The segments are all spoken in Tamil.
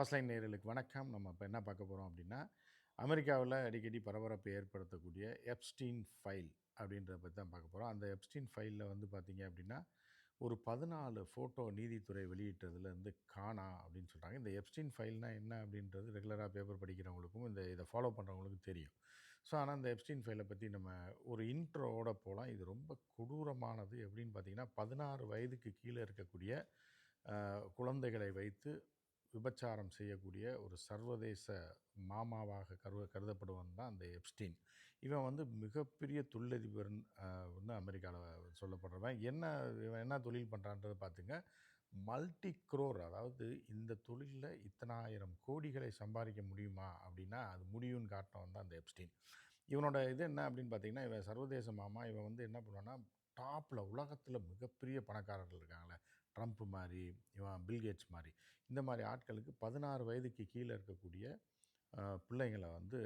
ஃபர்ஸ்ட் லைன் நேயர்களுக்கு வணக்கம். நம்ம இப்போ என்ன பார்க்க போகிறோம் அப்படின்னா அமெரிக்காவில் அடிக்கடி பரபரப்பை ஏற்படுத்தக்கூடிய எப்ஸ்டீன் ஃபைல் அப்படின்றத பற்றி தான் பார்க்க போகிறோம் அந்த எப்ஸ்டீன் ஃபைலில் வந்து பார்த்திங்க அப்படின்னா ஒரு பதினாலு ஃபோட்டோ நீதித்துறை வெளியிட்டதுலேருந்து காணா அப்படின்னு சொல்கிறாங்க இந்த எப்ஸ்டீன் ஃபைல்னால் என்ன அப்படின்றது ரெகுலராக பேப்பர் படிக்கிறவங்களுக்கும் இந்த இதை ஃபாலோ பண்ணுறவங்களுக்கும் தெரியும். ஸோ ஆனால் இந்த எப்ஸ்டீன் ஃபைலை பற்றி நம்ம ஒரு இன்ட்ரோவோட போகலாம் இது ரொம்ப கொடூரமானது எப்படின்னு பார்த்தீங்கன்னா பதினாறு வயதுக்கு கீழே இருக்கக்கூடிய குழந்தைகளை வைத்து விபச்சாரம் செய்யக்கூடிய ஒரு சர்வதேச மாமாவாக கருவ கருதப்படுவன் தான் அந்த எப்ஸ்டீன். இவன் வந்து மிகப்பெரிய தொழிலதிபர் வந்து அமெரிக்காவில் சொல்லப்படுறவன். என்ன இவன் என்ன தொழில் பண்ணுறான்றதை பார்த்துங்க மல்டி குரோர் அதாவது இந்த தொழிலில் இத்தனாயிரம் கோடிகளை சம்பாதிக்க முடியுமா அப்படின்னா அது முடியும்னு காட்டினவன் தான் அந்த எப்ஸ்டீன். இவனோட இது என்ன அப்படின்னு பார்த்தீங்கன்னா இவன் சர்வதேச மாமா. இவன் வந்து என்ன பண்ணுவான்னா டாப்பில் உலகத்தில் மிகப்பெரிய பணக்காரர்கள் இருக்காங்களே ட்ரம்ப் மாதிரி இவன் பில்கேட்ஸ் மாதிரி. இந்த மாதிரி ஆட்களுக்கு பதினாறு வயதுக்கு கீழே இருக்கக்கூடிய பிள்ளைங்களை வந்து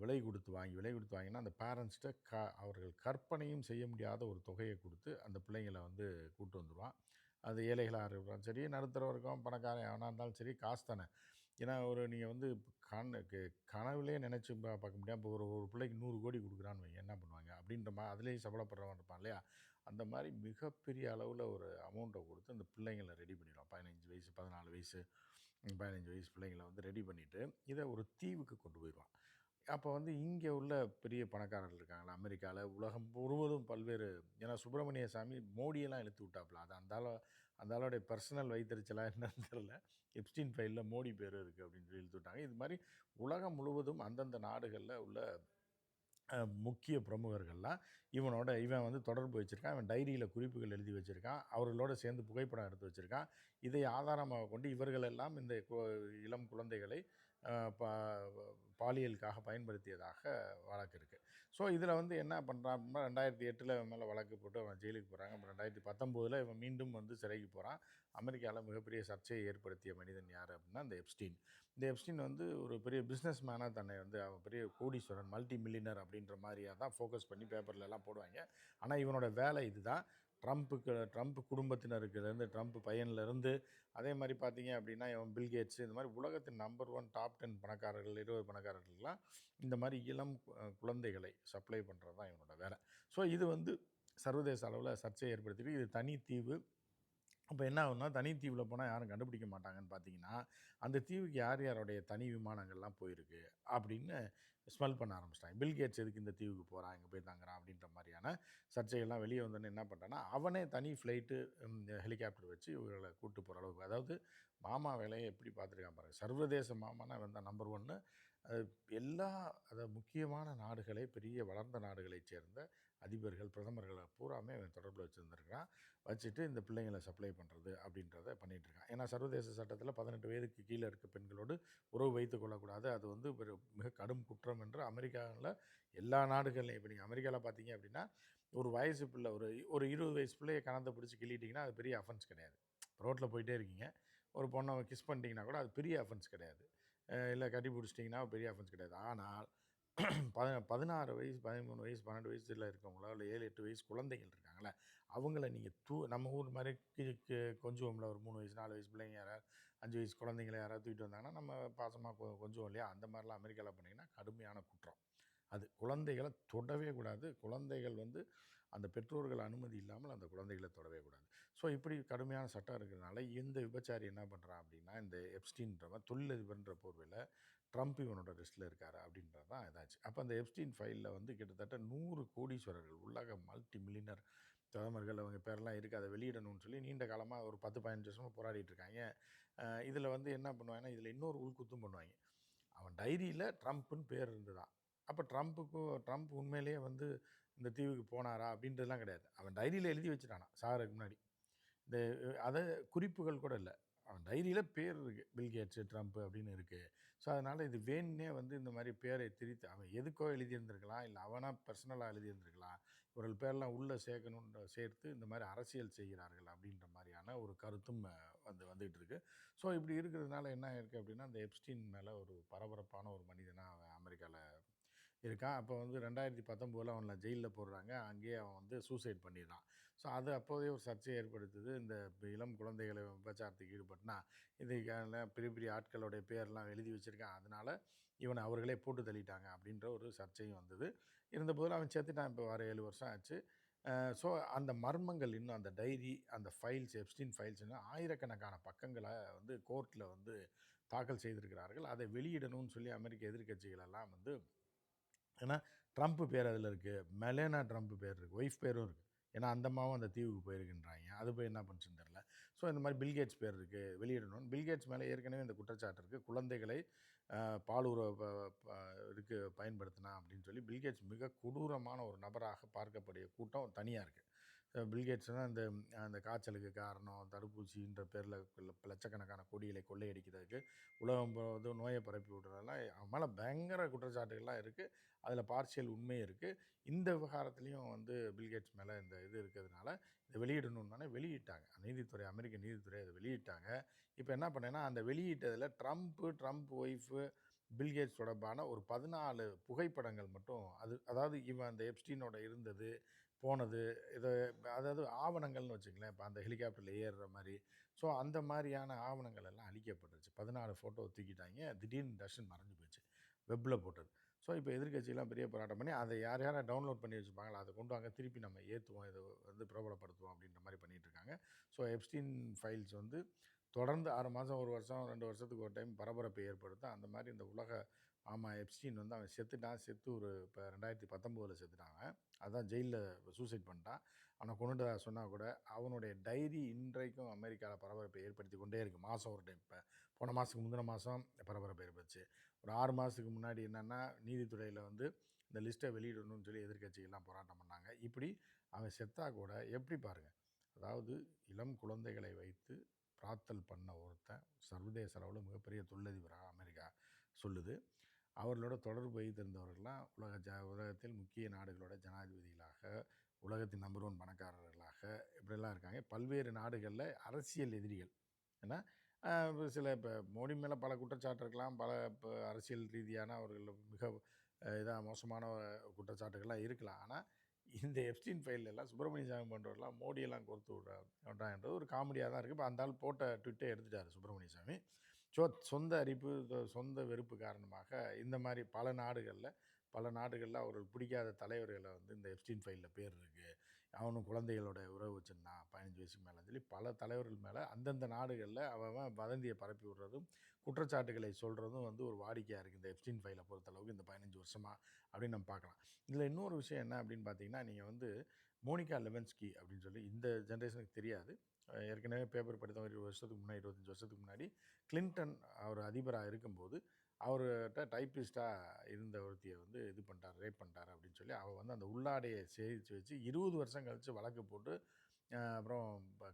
விலை கொடுத்து வாங்கி விலை கொடுத்து வாங்கினா அந்த பேரண்ட்ஸ்கிட்ட க அவர்கள் கற்பனையும் செய்ய முடியாத ஒரு தொகையை கொடுத்து அந்த பிள்ளைங்களை வந்து கூட்டு வந்துடுவான் அது ஏழைகளாக இருக்கிறான் சரி நடுத்தர வர்க்கம் பணக்காரன் எவனாக இருந்தாலும் சரி காசு தானே. ஏன்னா ஒரு நீங்கள் வந்து கண் கனவுலேயே நினச்சி பார்க்க முடியாது இப்போ ஒரு ஒரு பிள்ளைக்கு நூறு கோடி கொடுக்குறான்னு வைங்க என்ன பண்ணுவாங்க? அப்படின்ற மாதிரி அதுலேயும் சபலப்படுறவன் இருப்பான் இல்லையா? அந்த மாதிரி மிகப்பெரிய அளவில் ஒரு அமௌண்ட்டை கொடுத்து அந்த பிள்ளைங்களை ரெடி பண்ணிடுவான். பதினஞ்சு வயசு பதினாலு வயசு பதினஞ்சு வயசு பிள்ளைங்களை வந்து ரெடி பண்ணிவிட்டு இதை ஒரு தீவுக்கு கொண்டு போயிடுவான். அப்போ வந்து இங்கே உள்ள பெரிய பணக்காரர்கள் இருக்காங்களா அமெரிக்காவில் உலகம் முழுவதும் பல்வேறு ஏன்னா சுப்பிரமணிய சாமி மோடியெல்லாம் இழுத்து விட்டாப்புல அது அந்த அந்தாலோடைய பர்சனல் வைத்தறிச்சலாக என்னன்னு தெரில எப்ஸ்டின் ஃபைலில் மோடி பேர் இருக்குது அப்படின்னு சொல்லி இழுத்து விட்டாங்க. இது மாதிரி உலகம் முழுவதும் அந்தந்த நாடுகளில் உள்ள முக்கிய பிரமுகர்கள்லாம் இவனோட இவன் வந்து தொடர்பு வச்சுருக்கான். இவன் டைரியில் குறிப்புகள் எழுதி வச்சுருக்கான். அவர்களோட சேர்ந்து புகைப்படம் எடுத்து வச்சுருக்கான். இதை ஆதாரமாக கொண்டு இவர்கள் எல்லாம் இந்த இளம் குழந்தைகளை பா பாலியலுக்காக பயன்படுத்தியதாக வழக்கு இருக்குது ஸோ இதில் வந்து என்ன பண்ணுறான் அப்படின்னா ரெண்டாயிரத்தி எட்டில் இவன் மேலே வழக்கு போட்டு அவன் ஜெயிலுக்கு போகிறாங்க அப்புறம் ரெண்டாயிரத்தி பத்தொம்போதில் இவன் மீண்டும் வந்து சிறைக்கு போகிறான் அமெரிக்காவில் மிகப்பெரிய சர்ச்சையை ஏற்படுத்திய மனிதன் யார் அப்படின்னா இந்த எப்ஸ்டீன். இந்த எப்ஸ்டீன் வந்து ஒரு பெரிய பிஸ்னஸ் மேனாக தன்னை வந்து அவன் பெரிய கோடீஸ்வரன் மல்டி மில்லினர் அப்படின்ற மாதிரியாக தான் ஃபோக்கஸ் பண்ணி பேப்பர்ல எல்லாம் போடுவாங்க. ஆனால் இவனோட வேலை இதுதான். ட்ரம்ப்புக்கு ட்ரம்ப் குடும்பத்தினருக்குலேருந்து ட்ரம்ப் பையன்லேருந்து அதே மாதிரி பார்த்தீங்க அப்படின்னா இவன் பில்கேட்ஸ் இந்த மாதிரி உலகத்தின் நம்பர் ஒன் டாப் டென் பணக்காரர்கள் இருபது பணக்காரர்கள்லாம் இந்த மாதிரி இளம் குழந்தைகளை சப்ளை பண்ணுறது தான் இவனோட வேலை. ஸோ இது வந்து சர்வதேச அளவில் சர்ச்சையை ஏற்படுத்திட்டு இது தனித்தீவு. அப்போ என்ன ஆகுனா தனி தீவில் போனால் யாரும் கண்டுபிடிக்க மாட்டாங்கன்னு பார்த்தீங்கன்னா அந்த தீவுக்கு யார் யாருடைய தனி விமானங்கள்லாம் போயிருக்கு அப்படின்னு ஸ்மெல் பண்ண ஆரம்பிச்சிட்டாங்க பில்கேட்ஸ் எதுக்கு இந்த தீவுக்கு போகிறான் இங்கே போய் தாங்குறான் அப்படின்ற மாதிரியான சர்ச்சைகள்லாம் வெளியே வந்தோன்னு என்ன பண்ணுறான்னா அவனே தனி ஃப்ளைட்டு ஹெலிகாப்டர் வச்சு இவர்களை கூப்பிட்டு போகிற அளவுக்கு. அதாவது மாமா வேலையை எப்படி பார்த்துருக்கான் பாருங்க. சர்வதேச மாமானா வந்தால் நம்பர் ஒன்று எல்லா அதை முக்கியமான நாடுகளை பெரிய வளர்ந்த நாடுகளைச் சேர்ந்த அதிபர்கள் பிரதமர்களை பூராமே அவன் தொடர்பில் வச்சுருந்துருக்கான் வச்சுட்டு இந்த பிள்ளைங்களை சப்ளை பண்ணுறது அப்படின்றத பண்ணிகிட்ருக்கான் ஏன்னா சர்வதேச சட்டத்தில் பதினெட்டு வயதுக்கு கீழே இருக்க பெண்களோடு உறவு வைத்துக் கொள்ளக்கூடாது. அது வந்து ஒரு மிக கடும் குற்றம் என்று அமெரிக்காவில் எல்லா நாடுகள்லையும். இப்போ நீங்கள் அமெரிக்காவில் பார்த்தீங்க அப்படின்னா ஒரு வயசு பிள்ளை ஒரு ஒரு இருபது வயசு பிள்ளையை கணத்தை பிடிச்சி கிள்ளிட்டிங்கன்னா அது பெரிய அஃபென்ஸ் கிடையாது. ரோட்டில் போயிட்டே இருக்கீங்க. ஒரு பொண்ணை கிஸ் பண்ணிட்டீங்கன்னா கூட அது பெரிய அஃபென்ஸ் கிடையாது. இல்லை கட்டி பிடிச்சிட்டிங்கன்னா பெரிய அஃபென்ஸ் கிடையாது. ஆனால் பத பதினாறு வயசு பதிமூணு வயசு பன்னெண்டு வயசில் இருக்கவங்களோ இல்லை ஏழு எட்டு வயசு குழந்தைகள் இருக்காங்களே அவங்கள நீங்கள் தூ நம்ம ஊர் மாதிரி கி- ஒரு மூணு வயசு நாலு வயசு பிள்ளைங்க யாராவது அஞ்சு வயசு குழந்தைங்கள யாராவது தூக்கிட்டு வந்தாங்கன்னா நம்ம பாசமாக கொஞ்சம் இல்லையா? அந்த மாதிரிலாம் அமெரிக்காவில் பண்ணிங்கன்னா கடுமையான குற்றம். அது குழந்தைகளை தொடவே கூடாது. குழந்தைகள் வந்து அந்த பெற்றோர்கள் அனுமதி இல்லாமல் அந்த குழந்தைகளை தொடவே கூடாது. ஸோ இப்படி கடுமையான சட்டம் இருக்கிறதுனால இந்த விபச்சாரி என்ன பண்ணுறான் அப்படின்னா இந்த எப்ஸ்டீன்றவன் தொழிலதிபர்ன்ற போர்வையில் ட்ரம்ப் இவனோட லிஸ்ட்டில் இருக்காரு அப்படின்றது தான் இதாச்சு. அப்போ அந்த எப்ஸ்டீன் ஃபைலில் வந்து கிட்டத்தட்ட நூறு கோடீஸ்வரர்கள் உள்ளக மல்டி மில்லினர் பிரதமர்கள் அவங்க பேரெல்லாம் இருக்குது அதை வெளியிடணும்னு சொல்லி நீண்ட காலமாக ஒரு பத்து பதினஞ்சு வருஷமாக போராடிட்டு இருக்காங்க. இதில் வந்து என்ன பண்ணுவாங்கன்னா இதில் இன்னொரு உள்குத்தும் பண்ணுவாங்க. அவன் டைரியில் ட்ரம்ப்புன்னு பேர் இருந்ததான் அப்போ ட்ரம்ப்புக்கும் ட்ரம்ப் உண்மையிலேயே வந்து இந்த தீவுக்கு போனாரா அப்படின்றதுலாம் கிடையாது. அவன் டைரியில் எழுதி வச்சுட்டானா சாருக்கு முன்னாடி. இந்த அதை குறிப்புகள் கூட இல்லை. அவன் டைரியில் பேர் இருக்குது பில்கேட்ஸு ட்ரம்ப் அப்படின்னு இருக்குது ஸோ அதனால் இது வேணுன்னே வந்து இந்த மாதிரி பேரை திரித்து அவன் எதுக்கோ எழுதியிருந்திருக்கலாம் இல்லை அவனாக பர்சனலாக எழுதியிருந்திருக்கலாம் இவர்கள் பேர்லாம் உள்ளே சேர்க்கணுன்ற சேர்த்து இந்த மாதிரி அரசியல் செய்கிறார்கள் அப்படின்ற மாதிரியான ஒரு கருத்தும் வந்து வந்துகிட்டு இருக்கு. ஸோ இப்படி இருக்கிறதுனால என்ன இருக்குது அப்படின்னா அந்த எப்ஸ்டீன் மேலே ஒரு பரபரப்பான ஒரு மனிதனாக அவன் அமெரிக்காவில் இருக்கான். அப்போ வந்து ரெண்டாயிரத்தி பத்தொம்போதில் அவனை ஜெயிலில் போடுறாங்க. அங்கேயே அவன் வந்து சூசைட் பண்ணிடுறான். ஸோ அது அப்போதே ஒரு சர்ச்சையை ஏற்படுத்துது. இந்த இளம் குழந்தைகளை விபச்சாரத்துக்கு ஈடுபட்டுனா இதுக்கான பெரிய பெரிய ஆட்களுடைய பேர்லாம் எழுதி வச்சுருக்கான். அதனால் இவனை அவர்களே போட்டு தள்ளிட்டாங்க அப்படின்ற ஒரு சர்ச்சையும் வந்தது. இருந்தபோதில் அவன் செத்துட்டான். இப்போ வர ஏழு வருஷம் ஆச்சு. ஸோ அந்த மர்மங்கள் இன்னும் அந்த டைரி அந்த ஃபைல்ஸ் எப்ஸ்டின் ஃபைல்ஸ் இன்னும் ஆயிரக்கணக்கான பக்கங்களை வந்து கோர்ட்டில் வந்து தாக்கல் செய்திருக்கிறார்கள். அதை வெளியிடணும்னு சொல்லி அமெரிக்க எதிர்க்கட்சிகள் எல்லாம் வந்து ஏன்னா ட்ரம்ப் பேர் அதில் இருக்குது மெலேனா ட்ரம்ப் பேர் இருக்குது ஒய்ஃப் பேரும் இருக்குது ஏன்னா அந்த அம்மாவும் அந்த தீவுக்கு போயிருக்குன்றாங்க. அது போய் என்ன பண்ணுச்சுன்னு தெரில ஸோ இந்த மாதிரி பில்கேட்ஸ் பேர் இருக்குது வெளியிடணும் பில்கேட்ஸ் மேலே ஏற்கனவே இந்த குற்றச்சாட்டு இருக்குது குழந்தைகளை அஹ், பாலுறவு இதுக்கு பயன்படுத்தினா அப்படின்னு சொல்லி பில்கேட்ஸ் மிக கொடூரமான ஒரு நபராக பார்க்கக்கூடிய கூட்டம் தனியாக இருக்குது பில்கேட்ஸ்னால் அந்த அந்த காய்ச்சலுக்கு காரணம் தடுப்பூசின்ற பேரில் லட்சக்கணக்கான கோடிகளை கொள்ளையடிக்கிறதுக்கு உலகம் வந்து நோயை பரப்பி விடுறதெல்லாம் அவன் மேலே பயங்கர குற்றச்சாட்டுகள்லாம் இருக்குது அதில் பார்சியல் உண்மை இருக்குது இந்த விவகாரத்துலேயும் வந்து பில்கேட்ஸ் மேலே இந்த இது இருக்கிறதுனால இதை வெளியிடணும்னாலே வெளியிட்டாங்க. நீதித்துறை அமெரிக்க நீதித்துறை அதை வெளியிட்டாங்க. இப்போ என்ன பண்ணேன்னா அந்த வெளியிட்டதில் Trump Trump wife Bill Gates தொடர்பான ஒரு பதினாலு புகைப்படங்கள் மட்டும் அது அதாவது இவன் அந்த எப்ஸ்டீனோட இருந்தது போனது. இது அதாவது ஆவணங்கள்னு வச்சுங்களேன் இப்போ அந்த ஹெலிகாப்டரில் ஏறுற மாதிரி ஸோ அந்த மாதிரியான ஆவணங்கள் எல்லாம் அழிக்கப்பட்டுருச்சு. பதினாலு ஃபோட்டோ தூக்கிட்டாங்க. திடீர்னு டஷன் மறைஞ்சு போச்சு. வெப்பில் போட்டது. ஸோ இப்போ எதிர்க்கட்சியெல்லாம் பெரிய போராட்டம் பண்ணி அதை யார் யாரை டவுன்லோட் பண்ணி வச்சுருப்பாங்களோ அதை கொண்டு வாங்க திருப்பி நம்ம ஏற்றுவோம் இதை வந்து பிரபலப்படுத்துவோம் அப்படின்ற மாதிரி பண்ணிகிட்டு இருக்காங்க. ஸோ எப்ஸ்டீன் ஃபைல்ஸ் வந்து தொடர்ந்து ஆறு மாதம் ஒரு வருஷம் ரெண்டு வருஷத்துக்கு ஒரு டைம் பரபரப்பை ஏற்படுத்தும் அந்த மாதிரி இந்த உலக ஆமாம் எப்ஸ்டீன் வந்து அவன் செத்துட்டான். செத்து ஒரு இப்போ ரெண்டாயிரத்தி பத்தொம்போதில் செத்துட்டான் அதான் ஜெயிலில் சூசைட் பண்ணிட்டான். அவனை கொண்டுட்டு சொன்னால் கூட அவனுடைய டைரி இன்றைக்கும் அமெரிக்காவில் பரபரப்பை ஏற்படுத்தி கொண்டே இருக்குது மாதம் ஒரு டைம் இப்போ போன மாதத்துக்கு முந்தின மாதம் பரபரப்பு ஏற்பட்டுச்சு. ஒரு ஆறு மாதத்துக்கு முன்னாடி என்னென்னா நீதித்துறையில் வந்து இந்த லிஸ்ட்டை வெளியிடணும்னு சொல்லி எதிர்க்கட்சிகள்லாம் போராட்டம் பண்ணாங்க. இப்படி அவன் செத்தா கூட எப்படி பாருங்கள் அதாவது இளம் குழந்தைகளை வைத்து பிரார்த்தல் பண்ண ஒருத்தன் சர்வதேச அளவில் மிகப்பெரிய தொழிலதிபராக அமெரிக்கா சொல்லுது. அவர்களோட தொடர்பு வைத்திருந்தவர்கள்லாம் உலக ஜ உலகத்தில் முக்கிய நாடுகளோட ஜனாதிபதிகளாக உலகத்தின் நம்பர் ஒன் பணக்காரர்களாக இப்படிலாம் இருக்காங்க. பல்வேறு நாடுகளில் அரசியல் எதிரிகள். ஏன்னா சில இப்போ மோடி மேலே பல குற்றச்சாட்டு இருக்கலாம் பல இப்போ அரசியல் ரீதியான அவர்கள் மிக இதாக மோசமான குற்றச்சாட்டுகள்லாம் இருக்கலாம். ஆனால் இந்த எப்ஸ்டின் ஃபைல் எல்லாம் சுப்பிரமணிய சாமி போன்றவர்களாம் மோடியெல்லாம் கொடுத்து விட்றா விட்றான்றது ஒரு காமெடியாக தான் இருக்குது இப்போ அந்த ஆள் போட்ட ட்விட்டே எடுத்துட்டார் சுப்பிரமணிய சாமி. ஸோ சொந்த அரிப்பு சொந்த வெறுப்பு காரணமாக இந்த மாதிரி பல நாடுகளில் பல நாடுகளில் அவர்கள் பிடிக்காத தலைவர்களை வந்து இந்த எப்ஸ்டின் ஃபைலில் பேர் இருக்குது அவனும் குழந்தைகளோட உறவு வச்சுருந்தான் பதினஞ்சு வயசுக்கு மேலே சொல்லி பல தலைவர்கள் மேலே அந்தந்த நாடுகளில் அவன் வதந்தியை பரப்பி விடுறதும் குற்றச்சாட்டுகளை சொல்கிறதும் வந்து ஒரு வாடிக்கையாக இருக்குது இந்த எப்ஸ்டின் ஃபைலை பொறுத்தளவுக்கு இந்த பதினஞ்சு வருஷமாக அப்படின்னு நம்ம பார்க்கலாம். இதில் இன்னொரு விஷயம் என்ன அப்படின்னு பார்த்தீங்கன்னா நீங்கள் வந்து மோனிகா லெவன்ஸ்கி அப்படின்னு சொல்லி இந்த ஜென்ரேஷனுக்கு தெரியாது. ஏற்கனவே பேப்பர் படித்த இருபது வருஷத்துக்கு முன்னாடி இருபத்தஞ்சி வருஷத்துக்கு முன்னாடி கிளின்டன் அவர் அதிபராக இருக்கும்போது அவர்கிட்ட டைப்பிஸ்ட்டாக இருந்த ஒருத்தியை வந்து இது பண்ணிட்டார் ரேப் பண்ணிட்டார் அப்படின்னு சொல்லி அவள் வந்து அந்த உள்ளாடையை சேரித்து வச்சு இருபது வருஷம் கழித்து வழக்கு போட்டு அப்புறம்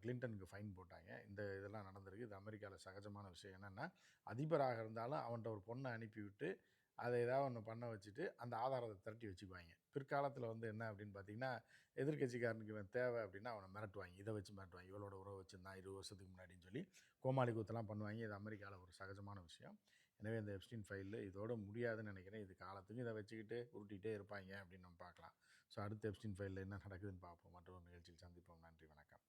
கிளின்டனுக்கு ஃபைன் போட்டாங்க. இந்த இதெல்லாம் நடந்திருக்கு. இது அமெரிக்காவில் சகஜமான விஷயம் என்னென்னா அதிபராக இருந்தாலும் அவன்கிட்ட ஒரு பொண்ணை அனுப்பிவிட்டு அதை ஏதாவது ஒன்று பண்ண வச்சுட்டு அந்த ஆதாரத்தை திரட்டி வச்சுக்குவாங்க பிற்காலத்தில் வந்து என்ன அப்படின்னு பார்த்தீங்கன்னா எதிர்க்கட்சிக்காரனுக்கு இவன் தேவை அப்படின்னா அவனை மிரட்டுவாங்க இதை வச்சு மிரட்டுவாங்க இவளோட உறவு வச்சுருந்தான் இருபது வருஷத்துக்கு முன்னாடின்னு சொல்லி கோமாளி கூத்தெல்லாம் பண்ணுவாங்க இது அமெரிக்காவில் ஒரு சகஜமான விஷயம். எனவே இந்த எப்ஸ்டின் ஃபைலில் இதோட முடியாதுன்னு நினைக்கிறேன். இது காலத்துக்கு இதை வச்சுக்கிட்டு உருட்டிகிட்டே இருப்பாங்க அப்படின்னு நம்ம பார்க்கலாம். ஸோ அடுத்த எப்ஸ்டின் ஃபைலில் என்ன நடக்குதுன்னு பார்ப்போம். மற்றொரு நிகழ்ச்சியில் சந்திப்போம். நன்றி வணக்கம்.